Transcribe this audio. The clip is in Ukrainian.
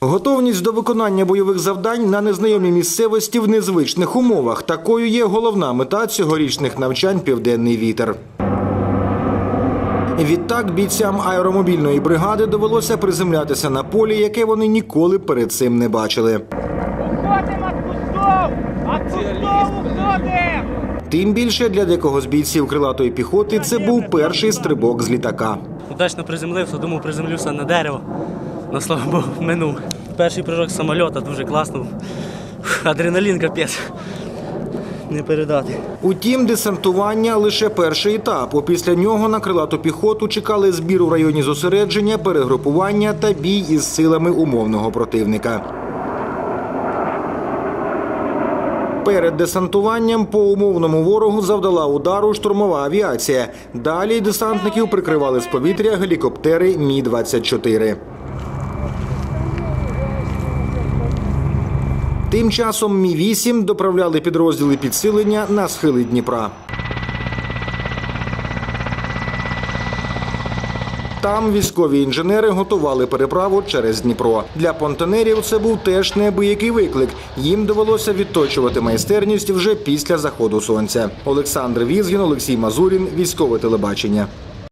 Готовність до виконання бойових завдань на незнайомій місцевості в незвичних умовах. Такою є головна мета цьогорічних навчань Південний вітер. Відтак бійцям аеромобільної бригади довелося приземлятися на полі, яке вони ніколи перед цим не бачили. Тим більше для декого з бійців крилатої піхоти це був перший стрибок з літака. Удачно приземлився, думав, приземлюся на дерево. На слава Богу, минув. Перший прыжок з самольота дуже класно. Адреналін капець. Не передати. Утім, десантування лише перший етап. Опісля нього на крилату піхоту чекали збір у районі зосередження, перегрупування та бій із силами умовного противника. Перед десантуванням по умовному ворогу завдала удару штурмова авіація. Далі десантників прикривали з повітря гелікоптери Мі-24. Тим часом Мі-8 доправляли підрозділи підсилення на схили Дніпра. Там військові інженери готували переправу через Дніпро. Для понтонерів це був теж неабиякий виклик. Їм довелося відточувати майстерність вже після заходу сонця. Олександр Візгін, Олексій Мазурін, військове телебачення.